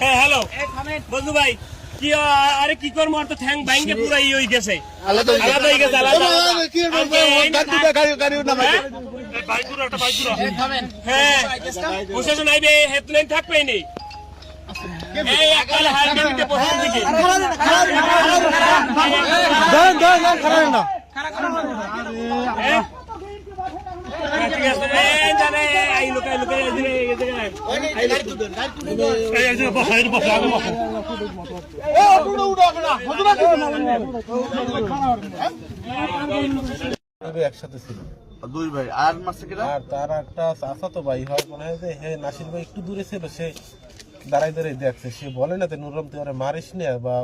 Hello বন্ধু ভাই। কি আরে কি করব আর তো ঠ্যাং ভাঙ্গে পুরো ই হয়ে গেছে আলাদা হয়ে গেছে আলাদা হ্যাঁ প্রশাসন আইবে হেডলাইন থাকবে নেই একসাথে ছিল দুই ভাই, আর মাসে তার একটা চাচা তো ভাই হয়, মনে হয় যে, হে, নাসির ভাই একটু দূরে ছিল সে দাঁড়াই দাঁড়াই দেখছে। সে বলে না যে নুরম তুই ওরা মারিস না বা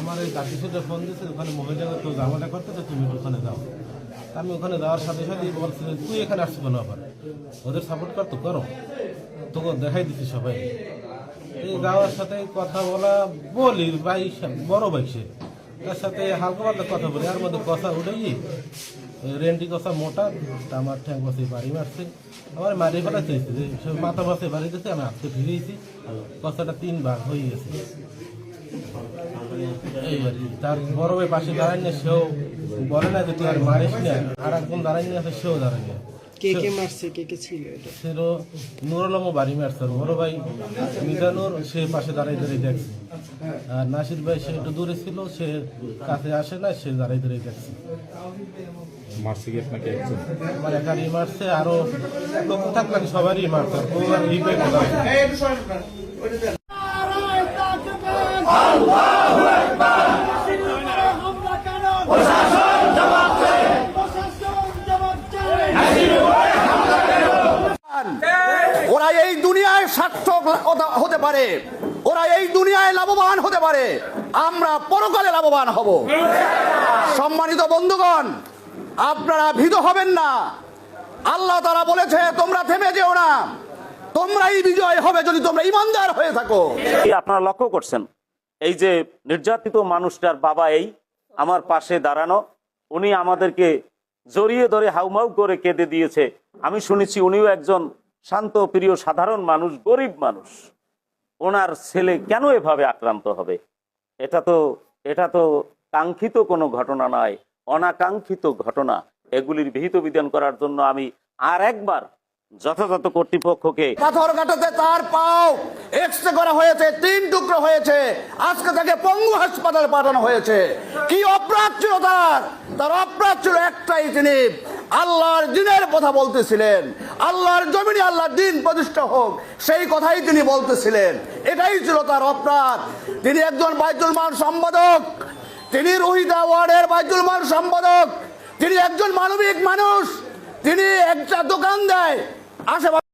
আমার এই দাদি সুদে ফোন দিয়েছে ওখানে মহিলা তো ঝামেলা করতে তো তুমি ওখানে যাও। আমি ওখানে যাওয়ার সাথে সাথে বলছে তুই এখানে আসছো কেন আবার? ওদের সাপোর্ট কর তো করো। তোকে দেখাই দিচ্ছি সবাই। এই যাওয়ার সাথে কথা বলা বলি, ভাই বড় ভাই সে। তার সাথে হালকা পাতলা কথা বলি, আর মধ্যে কথা উঠেই রেন্টি কথা মোটা আমার ঠ্যাং বসে বাড়ি মারছে। আমার মারি ফেলা চাইছে যে মাথা বসে বাড়ি দিতে আমি হাতে ফিরেছি। কথাটা তিন ভাগ হয়ে গেছে। তার বড় ভাই পাশে দাঁড়ায় না সেও বলে না যে তুই আর মারিস না। আর একজন দাঁড়ায় না সেও দাঁড়ায় না। কে কে মারছে কে কে ছিল এটা? সের নুর বাড়ি মারছে বড় ভাই মিজানুর সে পাশে দাঁড়াই দাঁড়িয়ে দেখছে। আর নাসির ভাই সে একটু দূরে ছিল সে কাছে আসে না সে দাঁড়াই দাঁড়িয়ে দেখছে। মারছে কি আপনাকে একজন? আমার একারই মারছে আরও লোক থাকলেন সবারই মারছে ওরা এই দুনিয়ায় সার্থক হতে পারে। ওরা এই দুনিয়ায় লাভবান হতে পারে। আমরা পরকালে লাভবান হব। সম্মানিত বন্ধুগণ, আপনারা ভীত হবেন না। আল্লাহ তারা বলেছে, তোমরা থেমে যেও না। তোমরাই বিজয় হবে যদি তোমরা ইমানদার হয়ে থাকো। আপনারা লক্ষ্য করছেন? এই যে নির্যাতিত মানুষটার বাবা এই, আমার পাশে দাঁড়ানো, উনি আমাদেরকে জড়িয়ে ধরে হাউমাউ করে কেঁদে দিয়েছে। আমি শুনেছি উনিও একজন শান্ত, প্রিয়, সাধারণ মানুষ, গরিব মানুষ। ওনার ছেলে কেন এভাবে আক্রান্ত হবে? এটা তো এটা তো কাঙ্ক্ষিত কোনো ঘটনা নয়, অনাকাঙ্ক্ষিত ঘটনা। এগুলির বিহিত বিধান করার জন্য আমি আর একবার যথাযথ কর্তৃপক্ষকে পাথর কাটাতে তার পাও। এক্সরে করা হয়েছে, তিন টুকরো হয়েছে। আজকে তাকে পঙ্গু হাসপাতালে পাঠানো হয়েছে। কি অপরাধ ছিল তার তার অপরাধ ছিল একটাই তিনি আল্লাহর দিনের কথা বলতেছিলেন। আল্লাহর জমিনে আল্লাহর দিন প্রতিষ্ঠা হোক, সেই কথাই তিনি বলতেছিলেন। এটাই ছিল তার অপরাধ। তিনি একজন বাইতুল মান সম্পাদক। তিনি রোহিতা ওয়ার্ডের বাইতুল মান সম্পাদক। তিনি একজন মানবিক মানুষ। তিনি একটা দোকান দেয়। আশেপাশে